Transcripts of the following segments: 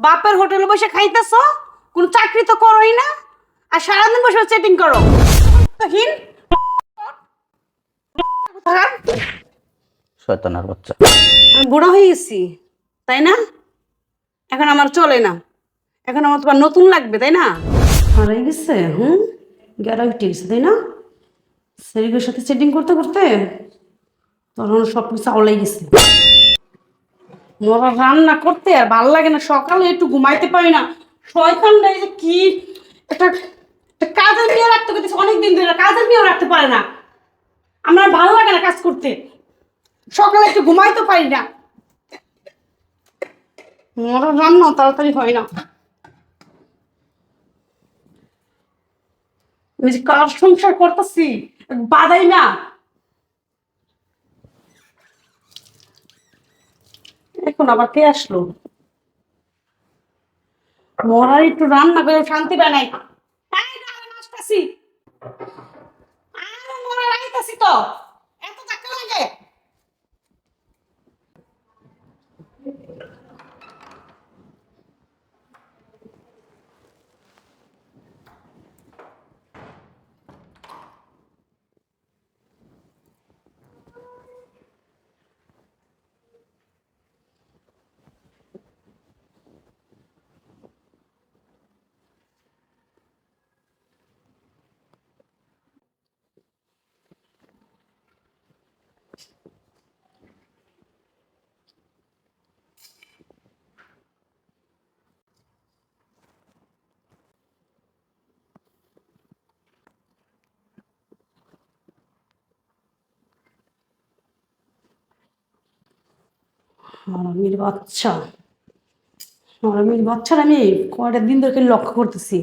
বাপের হোটেলে বসে খাইতেছ? কোন চাকরি তো করোই না? আর সারাদিন বসে চেটিং করো। হিন কোথাকার? বাচ্চা। আমি বুড়ো হয়ে গেছি তাই না? এখন আমার চলে না। এখন আমার তোমার নতুন লাগবে তাই না? হারাই গেছে হুম? গেরা উঠে গেছে তাই না? সেরিকের সাথে চেটিং করতে করতে তখন সব কিছু আওলাই গেছে। মোরা রান্না করতে আর ভালো লাগে না। সকালে একটু ঘুমাইতে পারি না। শয়তানটা এই যে কি একটা কাজের মেয়ে রাখতে করতেছে। অনেক দিন ধরে কাজের মেয়েও রাখতে পারে না। আমার ভালো লাগে না কাজ করতে। সকালে একটু ঘুমাইতে পারি না। মোরা রান্না তাড়াতাড়ি হয় না। কার সংসার করতেছি? বাদাই না। এখন আবার কে আসলো? মরার একটু রান্না করে শান্তি বানাই নাই। তো এত টাকা লাগে হারামির বাচ্চা। হারামির বাচ্চার আমি কয়টা দিন ধরে লক্ষ্য করতেছি।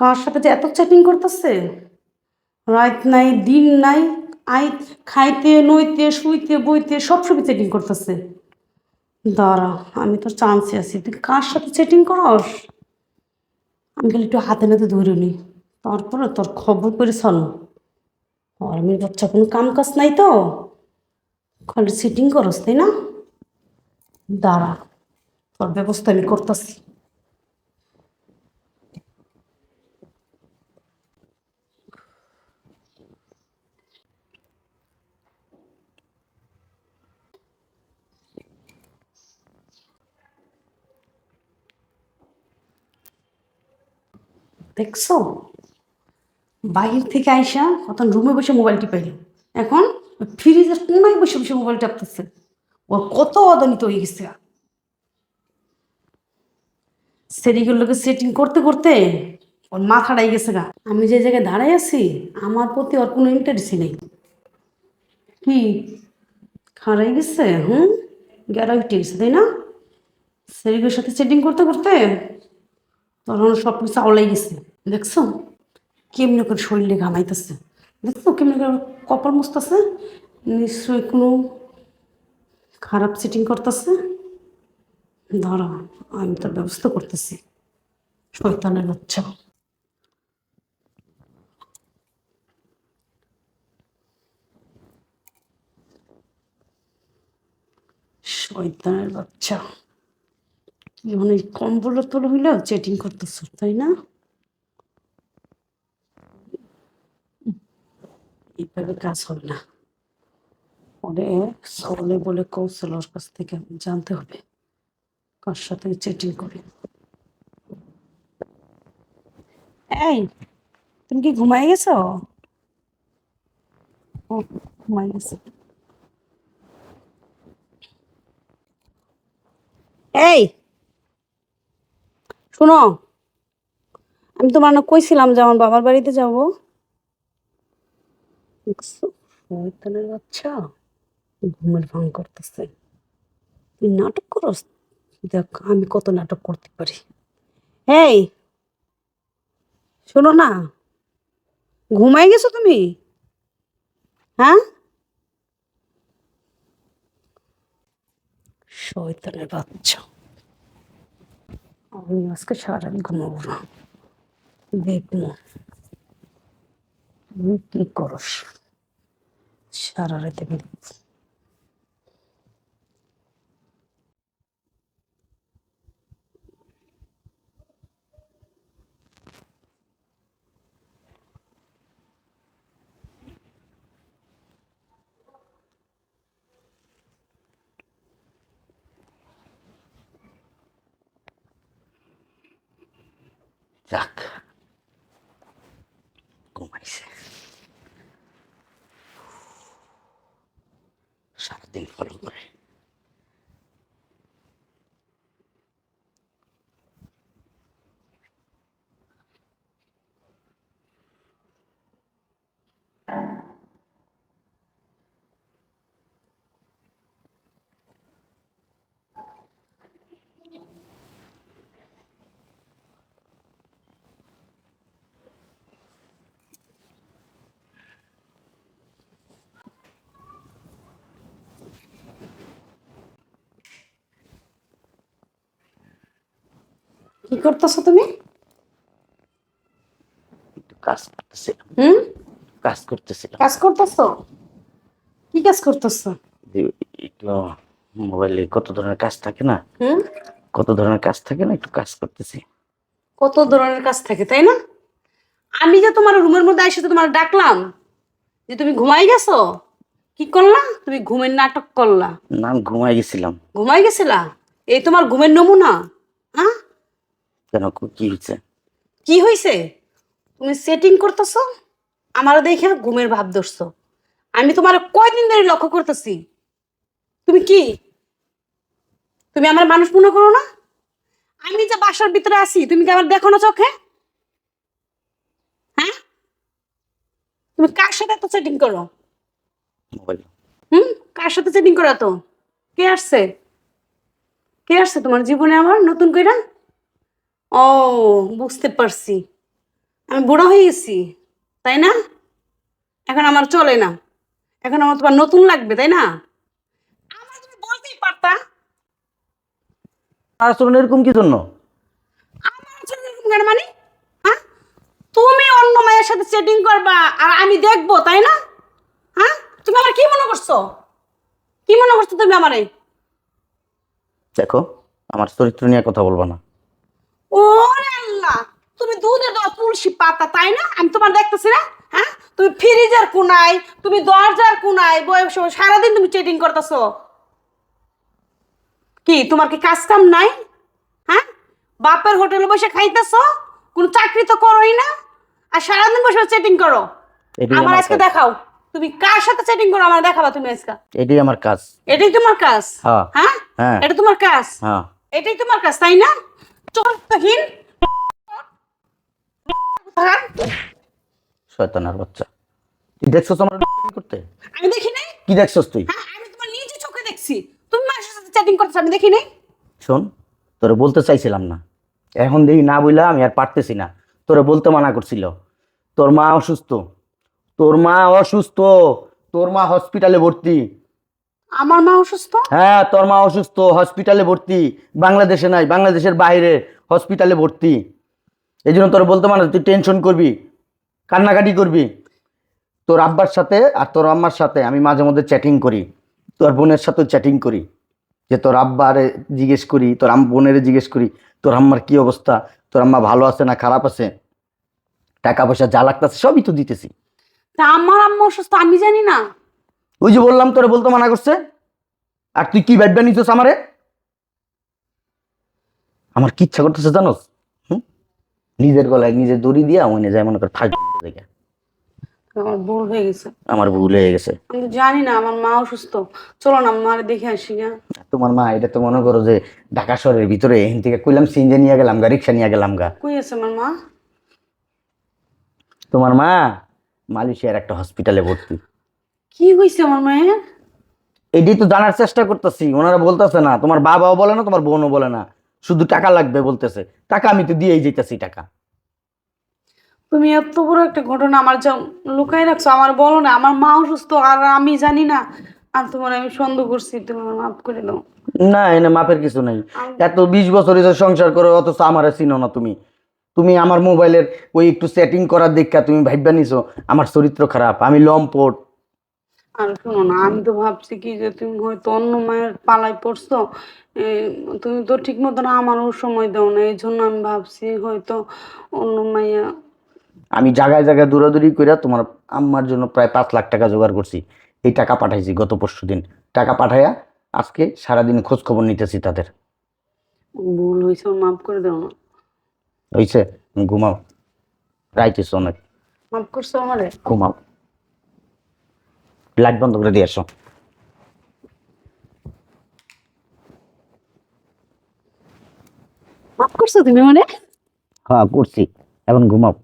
কার সাথে যে এত চ্যাটিং করতেছে? রাত নাই, দিন নাই আই খাইতে, নইতে, শুইতে, বইতে, সব সময় চ্যাটিং করতেছে। দাঁড়া, আমি তো চান্সে আছি। তুই কার সাথে চ্যাটিং করস? আমি খালি একটু হাতে নাতে ধরে নি। তারপরে তোর খবর করে চলো। হারামির বাচ্চা কোনো কাম কাজ নাই তো? খালি সিটিং করস, তাই না? দাঁড়া, তোর ব্যবস্থা আমি করতেছি। দেখছ? বাহির থেকে আইসা কত রুমে বসে মোবাইল টিপাইল এখন ফ্রিজের কোনায় বসে বসে মোবাইল টিপতেছে ওর কত অদনিত হয়ে গেছে। সেটিগুলোকে সেটিং করতে করতে ওর মাথাটাই গেছে গা। আমি যে জায়গায় দাঁড়াই আছি, আমার প্রতি ওর কোনো ইন্টারেস্টই নেই। কি? খারাই গেছে, হুম? গেরা উঠে গেছে, তাই না? সেরিগুলোর সাথে সেটিং করতে করতে তখন সব কিছু আওলাই গেছে। দেখছ? কেমনি করে শরীরে ঘামাইতেছে। দেখছ কেমনি করে কপাল মুছতেছে? নিশ্চয়ই কোনো খারাপ সেটিং করতেছে। ধরো, আমি তোর ব্যবস্থা করতেছি। শয়তানের বাচ্চা। শয়তানের বাচ্চা। মানে কম্বলের তোর হইলেও চেটিং করতেছ, তাই না? এইভাবে কাজ হবে না। ওরে সলে বলে কৌশলের কাছ থেকে জানতে হবে, কার সাথে চেটিং করে। এই, তুমি কি ঘুমাই গেছো? ঘুমাই গেছো। এই শোনো, আমি তোমার না কইছিলাম যে আমার বাবার বাড়িতে যাব। শয়তানের বাচ্চা, ঘুমের ভাঙ করতেছে। তুই নাটক করস? দেখ, আমি কত নাটক করতে পারি। এই শোনো না ঘুমাই গেছো তুমি? হ্যাঁ? শয়তানের বাচ্চা। আমি আজকে সারাদিন ঘুমাবো না দেখব তুমি কি করস সারা রাতে আমি দেখব। যাক ঘুমাইছে সারাদিন ফলো করে কি করতেছো তুমি? একটু কাজ করতেছিলাম। হুম? কাজ করতেছিলাম। কাজ করতেছো? কি কাজ করতেছো? একটু মোবাইলে কত ধরনের কাজ থাকে না? হুম? কত ধরনের কাজ থাকে না একটু কাজ করতেছি। কত ধরনের কাজ থাকে তাই না? আমি যে তোমার রুমের মধ্যে এসে তোমার ডাকলাম যে তুমি ঘুমাই গেছো? কি করলা? তুমি ঘুমের নাটক করলা। না ঘুমাই গেছিলাম। ঘুমাই গেছিলা? এই তোমার ঘুমের নমুনা হ্যাঁ কেন কি হয়েছে কি হয়েছে তুমি সেটিং করতেছো আমারও দেখে ঘুমের ভাব ধরছো। আমি তোমার কয়দিন ধরে লক্ষ্য করতেছি। তুমি কি? তুমি আমার মানুষ মনে করো না? আমি যে বাসার ভিতরে আছি তুমি কি আমার দেখো না চোখে? হ্যাঁ? তুমি কার সাথে এত সেটিং করো? হুম? কার সাথে সেটিং করো তো কে আসছে? কে আসছে তোমার জীবনে আমার নতুন কইরা? ও বুঝতে পারছি। আমি বুড়ো হয়ে গেছি তাই না? এখন আমার চলে না। এখন আমার তোমার নতুন লাগবে তাই না? আমার তুমি বলতেই পারতা। আচরণ এরকম কি জন্য? আমার আচরণ এরকম কেন মানে? হ্যাঁ? তুমি অন্য মায়ের সাথে সেটিং করবা আর আমি দেখব তাই না? হ্যাঁ? তুমি আমার কি মনে করছ? কি মনে করছ তুমি আমারে? দেখো আমার চরিত্র নিয়ে কথা বলব না। আল্লাহ তুমি দুধে দেওয়া তুলসী পাতা তাই না? আমি তোমার দেখতেছি না হ্যাঁ? তুমি ফ্রিজের কোনায় তুমি দরজার কোনায় বয়স সারাদিন তুমি চেটিং করতেছো। কি তোমার কি কাজ কাম নাই? হ্যাঁ? বাপের হোটেলে বসে খাইতেছো? কোনো চাকরি তো করোই না? আর সারাদিন বসে চেটিং করো। আমার আমার আজকে দেখাও তুমি কার সাথে চেটিং করো আমার দেখাবা তুমি আজকে? এটাই আমার কাজ। এটাই তোমার কাজ? হ্যাঁ। হ্যাঁ? হ্যাঁ। এটা তোমার কাজ? হ্যাঁ। এটাই তোমার কাজ তাই না? চরিত্রহীন শয়তানার বাচ্চা। তুই দেখছস আমার করতে? আমি দেখি নাই? কি দেখছস তুই? হ্যাঁ আমি তোমার নিজে চোখে দেখছি। তুমি মানুষের সাথে চ্যাটিং করতেছো আমি দেখি নাই? শোন তোরে বলতে চাইছিলাম না। এখন দেখি না বইলা আমি আর পারতেছি না। তোরে বলতে মানা করছিল। তোর মা অসুস্থ। তোর মা অসুস্থ। তোর মা হসপিটালে ভর্তি। আমার মা অসুস্থ? হ্যাঁ তোর মা অসুস্থ হসপিটালে ভর্তি। বাংলাদেশে নাই বাংলাদেশের বাইরে হসপিটালে ভর্তি। এই জন্য তোর বলতে মানে তুই টেনশন করবি কান্নাকাটি করবি। তোর আব্বার সাথে আর তোর আম্মার সাথে আমি মাঝে মধ্যে চ্যাটিং করি। তোর বোনের সাথেও চ্যাটিং করি। যে তোর আব্বারে জিজ্ঞেস করি তোর আম বোনেরে জিজ্ঞেস করি তোর আম্মার কি অবস্থা তোর আম্মা ভালো আছে না খারাপ আছে? টাকা পয়সা যা লাগতেছে সবই তো দিতেছি। তা আমার আম্মা অসুস্থ আমি জানি না। ওই যে বললাম তোরে বলতে মানা করছে। আর তুই কি ব্যাট নিছিস আমারে? আমার কি ইচ্ছা করতেছে জানোস? নিজের গলায় নিজে দড়ি দিয়া ওনে যায় মনে কর দেখে আমার ভুল হয়ে গেছে। আমার ভুল হয়ে গেছে। জানি না আমার মা অসুস্থ। চলো না মারে দেখে আসি গা তোমার মা এটা তো মনে করো যে ঢাকা শহরের ভিতরে এখান থেকে কইলাম সিনজে নিয়ে গেলাম গা রিক্সা নিয়ে গেলাম গা। কই আছে আমার মা? তোমার মা মালয়েশিয়ার একটা হসপিটালে ভর্তি। কি হয়েছে আমার মায়ের? এটাই তো জানার চেষ্টা করতেছি ওনারা বলতেছে না তোমার বাবাও বলে না তোমার বোনও বলে না শুধু টাকা লাগবে বলতেছে টাকা আমি তো দিয়েই যেতেছি টাকা। তুমি এত বড় একটা ঘটনা আমার যা লুকাই রাখছো আমার বলো না আমার মা অসুস্থ আর আমি জানি না আর তোমার আমি সন্দেহ করছি তুমি আমার মাফ করে দাও। না এনে মাপের কিছু নাই। এত বিশ বছর হয়েছে সংসার করে অথচ আমার চিনো না তুমি। তুমি আমার মোবাইলের ওই একটু সেটিং করার দেখা তুমি ভাইবা নিছো আমার চরিত্র খারাপ আমি লম্পট আর শোনো না আমি তো ভাবছি কি যে তুমি হয়তো অন্য মায়ের পালায় পড়ছো। তুমি তো ঠিক মতন আমারও সময় দাও না এই জন্য আমি ভাবছি হয়তো অন্য মাইয়া আমি জায়গায় জায়গায় দৌড়াদৌড়ি করে তোমার আম্মার জন্য প্রায় পাঁচ লাখ টাকা জোগাড় করছি। এই টাকা পাঠাইছি গত পরশু দিন। টাকা পাঠাইয়া আজকে সারাদিন খোঁজ খবর নিতেছি তাদের। ভুল হয়েছে মাফ করে দাও না। হইছে? ঘুমাও। রাইতেছ অনেক। মাফ করছ আমারে? ঘুমাও। লাইট বন্ধ করে দিয়ে আসো। মাফ করছ তুমি মানে? হ্যাঁ করছি। এখন ঘুমাও।